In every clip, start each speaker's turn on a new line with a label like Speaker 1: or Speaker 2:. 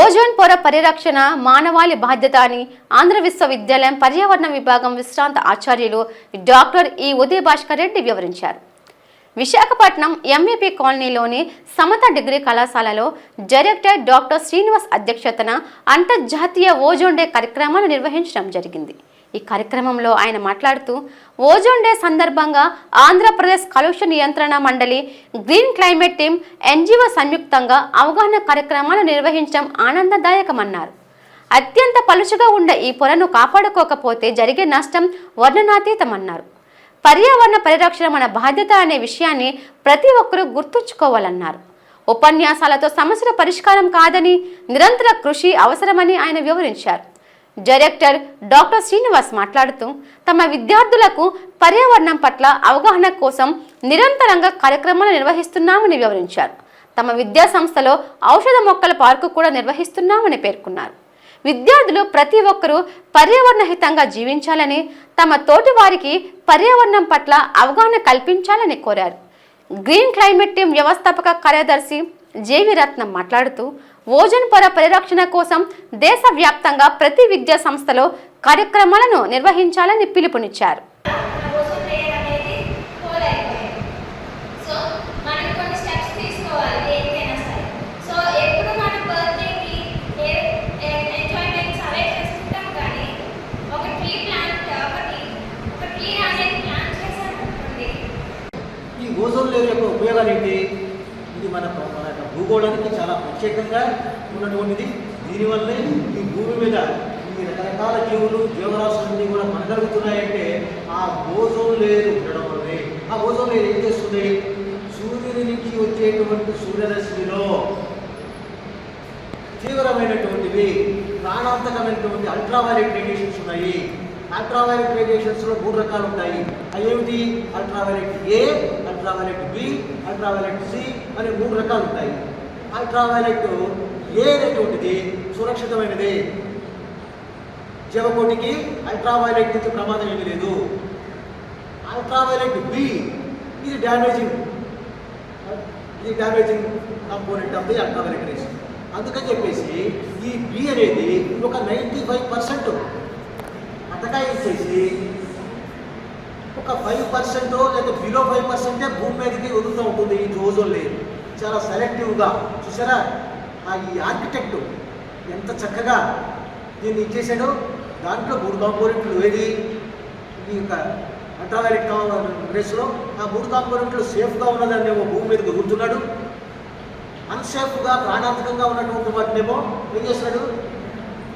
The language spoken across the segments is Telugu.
Speaker 1: ఓజోన్ పొర పరిరక్షణ మానవాళి బాధ్యత అని ఆంధ్ర విశ్వవిద్యాలయం పర్యావరణ విభాగం విశ్రాంత ఆచార్యులు డాక్టర్ ఈ ఉదయ భాస్కర్ రెడ్డి వివరించారు. విశాఖపట్నం ఎంఏపీ కాలనీలోని సమత డిగ్రీ కళాశాలలో డైరెక్టర్ డాక్టర్ శ్రీనివాస్ అధ్యక్షతన అంతర్జాతీయ ఓజోన్ డే కార్యక్రమాన్ని నిర్వహించడం జరిగింది. ఈ కార్యక్రమంలో ఆయన మాట్లాడుతూ ఓజోన్ డే సందర్భంగా ఆంధ్రప్రదేశ్ కాలుష్య నియంత్రణ మండలి గ్రీన్ క్లైమేట్ టీం ఎన్జిఓ సంయుక్తంగా అవగాహన కార్యక్రమాలు నిర్వహించడం ఆనందదాయకమన్నారు. అత్యంత పలుచగా ఉండే ఈ పొలను కాపాడుకోకపోతే జరిగే నష్టం వర్ణనాతీతమన్నారు. పర్యావరణ పరిరక్షణ మన బాధ్యత అనే విషయాన్ని ప్రతి ఒక్కరూ గుర్తుంచుకోవాలన్నారు. ఉపన్యాసాలతో సమస్యల పరిష్కారం కాదని నిరంతర కృషి అవసరమని ఆయన వివరించారు. డైరెక్టర్ డాక్టర్ శ్రీనివాస్ మాట్లాడుతూ తమ విద్యార్థులకు పర్యావరణం పట్ల అవగాహన కోసం నిరంతరంగా కార్యక్రమాలు నిర్వహిస్తున్నామని వివరించారు. తమ విద్యా సంస్థలో ఔషధ మొక్కల పార్కు కూడా నిర్వహిస్తున్నామని పేర్కొన్నారు. విద్యార్థులు ప్రతి ఒక్కరూ పర్యావరణ హితంగా జీవించాలని తమ తోటి వారికి పర్యావరణం పట్ల అవగాహన కల్పించాలని కోరారు. గ్రీన్ క్లైమేట్ టీం వ్యవస్థాపక కార్యదర్శి జేవి రత్నం మాట్లాడుతూ ఓజోన్ పొర పరిరక్షణ కోసం దేశవ్యాప్తంగా ప్రతి విద్యా సంస్థలో కార్యక్రమాలను నిర్వహించాలని పిలుపునిచ్చారు.
Speaker 2: ఓజోన్ లేయర్
Speaker 3: యొక్క ఉపయోగాలు ఏంటి? ఇది మన మన భూగోళానికి చాలా ప్రత్యేకంగా ఉన్నటువంటిది. దీనివల్లే ఈ భూమి మీద ఈ రకరకాల జీవులు జీవరాశులన్నీ కూడా మనగలుగుతున్నాయంటే ఆ ఓజోన్ లేయర్ ఉండడం వల్లే. ఆ ఓజోన్ లేయర్ ఏం చేస్తుంది? సూర్యుని నుంచి వచ్చేటువంటి సూర్యరశ్మిలో తీవ్రమైనటువంటివి ప్రాణాంతకమైనటువంటి అల్ట్రావైలెట్ రేడియేషన్స్ ఉన్నాయి. అల్ట్రావైలెట్ రేడియేషన్స్లో మూడు రకాలు ఉంటాయి. అవి ఏమిటి? Ultraviolet A ultraviolet B ultraviolet C అనే మూడు రకాలు ఉంటాయి. అల్ట్రావైలెట్ ఏ అనేటువంటిది సురక్షితమైనది. జీవకోటికి అల్ట్రావైలెట్ నుంచి ప్రమాదం ఏమీ లేదు. అల్ట్రావైలెట్ బి ఇది డ్యామేజింగ్ ఇది damaging component of the ultraviolet rays అందుకని చెప్పేసి ఈ బి అనేది ఒక నైంటీ ఫైవ్ పర్సెంట్ అటకాయించేసి ఒక ఫైవ్ పర్సెంట్ లేకపోతే బిలో ఫైవ్ పర్సెంటే భూమి మీదకి వదులుతూ ఉంటుంది. ఈ రోజుల్లో చాలా సెలెక్టివ్గా చూసారా ఆ ఈ ఆర్కిటెక్ట్ ఎంత చక్కగా దీన్ని ఇచ్చేసాడో దాంట్లో మూడు కాంపోనెంట్లు ఏది? ఈ యొక్క అల్ట్రావైలెట్ రేస్లో ఆ మూడు కాంపోనెంట్లు సేఫ్గా ఉన్నదాన్నేమో భూమి మీదకి వదులుతున్నాడు. అన్సేఫ్గా ప్రాణాంతకంగా ఉన్నటువంటి వాటినేమో ఏం చేస్తున్నాడు?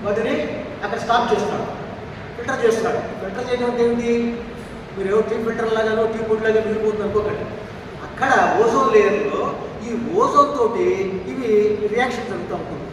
Speaker 3: వాటిని అక్కడ స్టాప్ చేస్తున్నాడు. ఫిల్టర్ చేస్తున్నాడు. ఫిల్టర్ చేయడం ఏంటి మీరు ఏవో టీ ఫిల్టర్ లాగానో టీ పొడి లాగా మిగిలిపోతుంది అనుకోకండి. అక్కడ ఓజోన్ లేయర్లో ఈ ఓజోన్ తోటి ఇవి రియాక్షన్ జరుగుతూ ఉంటుంది